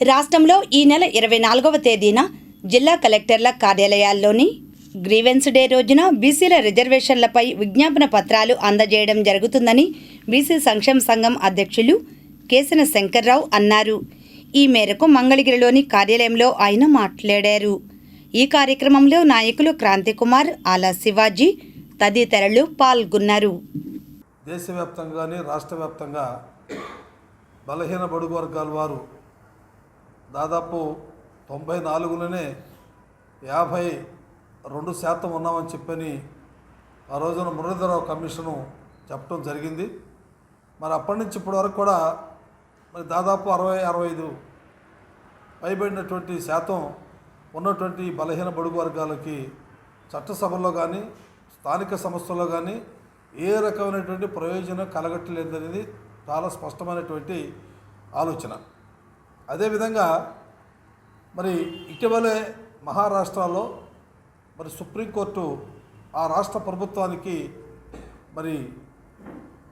రాష్ట్రంలో ఈ నెల ఇరవై నాలుగవ తేదీన జిల్లా కలెక్టర్ల కార్యాలయాల్లోని గ్రీవెన్స్ డే రోజున బీసీల రిజర్వేషన్లపై విజ్ఞాపన పత్రాలు అందజేయడం జరుగుతుందని బీసీ సంక్షేమ సంఘం అధ్యక్షులు కేసన శంకర్రావు అన్నారు. ఈ మేరకు మంగళగిరిలోని కార్యాలయంలో ఆయన మాట్లాడారు. ఈ కార్యక్రమంలో నాయకులు క్రాంతికుమార్ ఆలా శివాజీ తదితరులు పాల్గొన్నారు. దేశవ్యాప్తంగానే రాష్ట్ర వ్యాప్తంగా బలహీన బడుగు వర్గాల వారు దాదాపు తొంభై నాలుగులోనే యాభై రెండు శాతం ఉన్నామని చెప్పని ఆ రోజున మురళీధరరావు కమిషను చెప్పడం జరిగింది. మరి అప్పటి నుంచి ఇప్పటి వరకు కూడా మరి దాదాపు అరవై అరవై ఐదు పైబడినటువంటి శాతం ఉన్నటువంటి బలహీన బడుగు వర్గాలకి చట్టసభల్లో కానీ స్థానిక సంస్థల్లో కానీ ఏ రకమైనటువంటి ప్రయోజనం కలగట్లేదనేది చాలా స్పష్టమైనటువంటి ఆలోచన. అదేవిధంగా మరి ఇటీవలే మహారాష్ట్రలో మరి సుప్రీంకోర్టు ఆ రాష్ట్ర ప్రభుత్వానికి మరి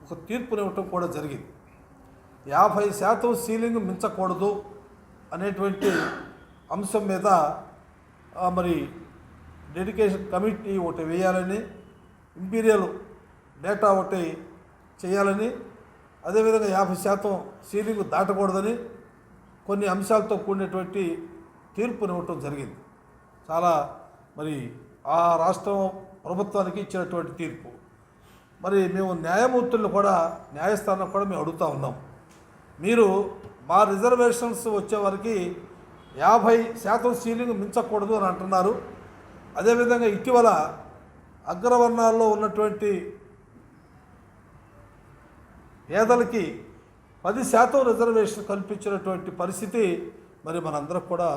ఒక తీర్పునివ్వటం కూడా జరిగింది. యాభై శాతం సీలింగ్ మించకూడదు అనేటువంటి అంశం మీద మరి డెడికేషన్ కమిటీ ఒకటి వేయాలని ఇంపీరియల్ డేటా ఒకటి చేయాలని అదేవిధంగా యాభై శాతం సీలింగ్ దాటకూడదని కొన్ని అంశాలతో కూడినటువంటి తీర్పునివ్వటం జరిగింది. చాలా మరి ఆ రాష్ట్రం ప్రభుత్వానికి ఇచ్చినటువంటి తీర్పు. మరి మేము న్యాయమూర్తులను కూడా న్యాయస్థానం కూడా మేము అడుగుతూ ఉన్నాం. మీరు మా రిజర్వేషన్స్ వచ్చే వరకు యాభై శాతం సీలింగ్ మించకూడదు అని అంటున్నారు. అదేవిధంగా ఇటీవల అగ్రవర్ణాల్లో ఉన్నటువంటి పేదలకి పది శాతం రిజర్వేషన్ కల్పించినటువంటి పరిస్థితి మరి మనందరం కూడా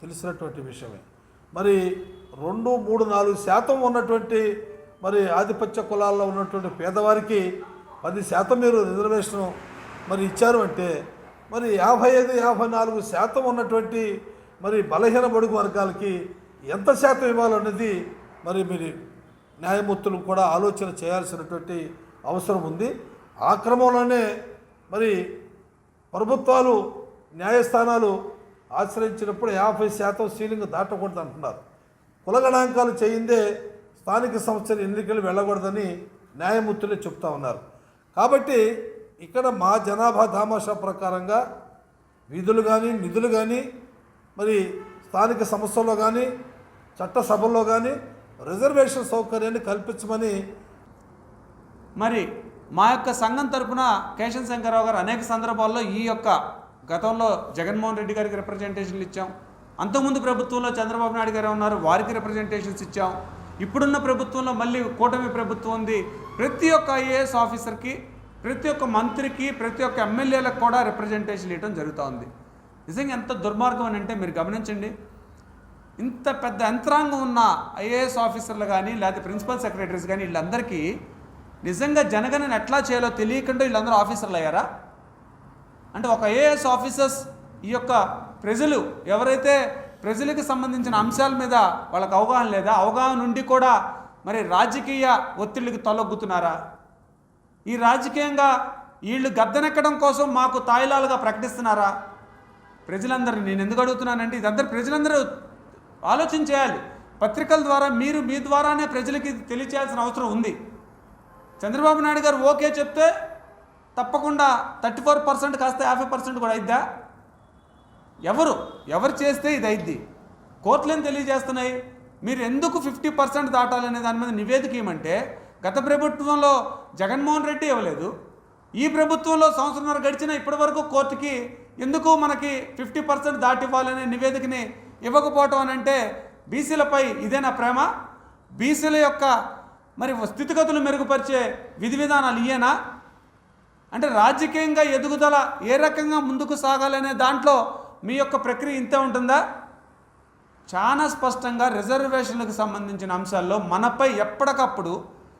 తెలిసినటువంటి విషయమే. మరి రెండు మూడు నాలుగు శాతం ఉన్నటువంటి మరి ఆధిపత్య కులాల్లో ఉన్నటువంటి పేదవారికి పది శాతం మీరు రిజర్వేషన్ మరి ఇచ్చారు అంటే మరి యాభై ఐదు యాభై నాలుగు శాతం ఉన్నటువంటి మరి బలహీన బడుగు వర్గాలకి ఎంత శాతం ఇవ్వాలన్నది మరి మీరు న్యాయమూర్తులు కూడా ఆలోచన చేయాల్సినటువంటి అవసరం ఉంది. ఆ క్రమంలోనే మరి ప్రభుత్వాలు న్యాయస్థానాలు ఆశ్రయించినప్పుడు యాభై శాతం సీలింగ్ దాటకూడదు అంటున్నారు. కులగణాంకాలు చేయిందే స్థానిక సంస్థల ఎన్నికలు వెళ్ళకూడదని న్యాయమూర్తులే చెప్తా ఉన్నారు. కాబట్టి ఇక్కడ మా జనాభా దామాషా ప్రకారంగా విధులు కానీ నిధులు కానీ మరి స్థానిక సంస్థల్లో కానీ చట్టసభల్లో కానీ రిజర్వేషన్ సౌకర్యాన్ని కల్పించమని మరి మా యొక్క సంఘం తరపున కేశన్ శంకరరావు గారు అనేక సందర్భాల్లో ఈ యొక్క గతంలో జగన్మోహన్ రెడ్డి గారికి రిప్రజెంటేషన్లు ఇచ్చాం. అంతకుముందు ప్రభుత్వంలో చంద్రబాబు నాయుడు గారు ఉన్నారు వారికి రిప్రజెంటేషన్స్ ఇచ్చాం. ఇప్పుడున్న ప్రభుత్వంలో మళ్ళీ కూటమి ప్రభుత్వం ఉంది. ప్రతి ఒక్క ఐఏఎస్ ఆఫీసర్కి ప్రతి ఒక్క మంత్రికి ప్రతి ఒక్క ఎమ్మెల్యేలకు కూడా రిప్రజెంటేషన్ ఇవ్వడం జరుగుతూ ఉంది నిజంగా ఎంత దుర్మార్గం అని అంటే మీరు గమనించండి. ఇంత పెద్ద యంత్రాంగం ఉన్న ఐఏఎస్ ఆఫీసర్లు కానీ లేకపోతే ప్రిన్సిపల్ సెక్రటరీస్ కానీ వీళ్ళందరికీ నిజంగా జనగణన ఎట్లా చేయాలో తెలియకుండా వీళ్ళందరూ ఆఫీసర్లు అయ్యారా? అంటే ఒక ఏఎస్ ఆఫీసర్స్ ఈ యొక్క ప్రజలు ఎవరైతే ప్రజలకు సంబంధించిన అంశాల మీద వాళ్ళకి అవగాహన లేదా అవగాహన ఉండి కూడా మరి రాజకీయ ఒత్తిళ్ళకి తలొగ్గుతున్నారా? ఈ రాజకీయంగా వీళ్ళు గద్దెనెక్కడం కోసం మాకు తాయిలాలుగా ప్రకటిస్తున్నారా? ప్రజలందరూ నేను ఎందుకు అడుగుతున్నానంటే ఇదందరూ ప్రజలందరూ ఆలోచన చేయాలి. పత్రికల ద్వారా మీరు మీ ద్వారానే ప్రజలకి తెలియచేయాల్సిన అవసరం ఉంది. చంద్రబాబు నాయుడు గారు ఓకే చెప్తే తప్పకుండా థర్టీ ఫోర్ పర్సెంట్ కాస్త యాభై పర్సెంట్ కూడా అయిద్దా? ఎవరు? ఎవరు చేస్తే ఇది అయిద్ది? కోర్టులేం తెలియజేస్తున్నాయి? మీరు ఎందుకు ఫిఫ్టీ పర్సెంట్ దాటాలనే దాని మీద నివేదిక ఏమంటే గత ప్రభుత్వంలో జగన్మోహన్ రెడ్డి ఇవ్వలేదు. ఈ ప్రభుత్వంలో సంవత్సరంన్నర గడిచిన ఇప్పటివరకు కోర్టుకి ఎందుకు మనకి ఫిఫ్టీ పర్సెంట్ దాటివ్వాలనే నివేదికని ఇవ్వకపోవటం అని అంటే బీసీలపై ఇదేనా ప్రేమ? బీసీల యొక్క మరి స్థితిగతులు మెరుగుపరిచే విధి విధానాలు ఇయేనా అంటే రాజకీయంగా ఎదుగుదల ఏ రకంగా ముందుకు సాగాలనే దాంట్లో మీ యొక్క ప్రక్రియ ఇంతే ఉంటుందా? చాలా స్పష్టంగా రిజర్వేషన్లకు సంబంధించిన అంశాల్లో మనపై ఎప్పటికప్పుడు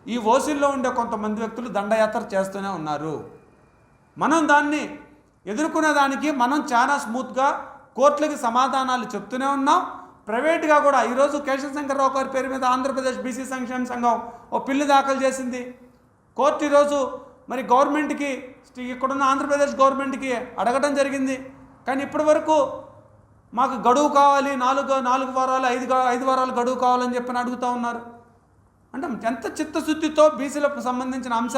ఈ ఓసీల్లో ఉండే కొంతమంది వ్యక్తులు దండయాత్ర చేస్తూనే ఉన్నారు. మనం దాన్ని ఎదుర్కొనేదానికి మనం చాలా స్మూత్గా కోర్టులకి సమాధానాలు చెప్తూనే ఉన్నాం. ప్రైవేట్గా కూడా ఈరోజు కేశవశంకర్రావు గారి పేరు మీద ఆంధ్రప్రదేశ్ బీసీ సంక్షేమ సంఘం ఓ పిల్లు దాఖలు చేసింది. కోర్టు ఈరోజు మరి గవర్నమెంట్కి ఇక్కడున్న ఆంధ్రప్రదేశ్ గవర్నమెంట్కి అడగడం జరిగింది. కానీ ఇప్పటి వరకు మాకు గడువు కావాలి నాలుగు నాలుగు వారాలు ఐదు ఐదు వారాలు గడువు కావాలని చెప్పని అడుగుతూ ఉన్నారు. అంటే ఎంత చిత్తశుద్ధితో బీసీలకు సంబంధించిన అంశాలు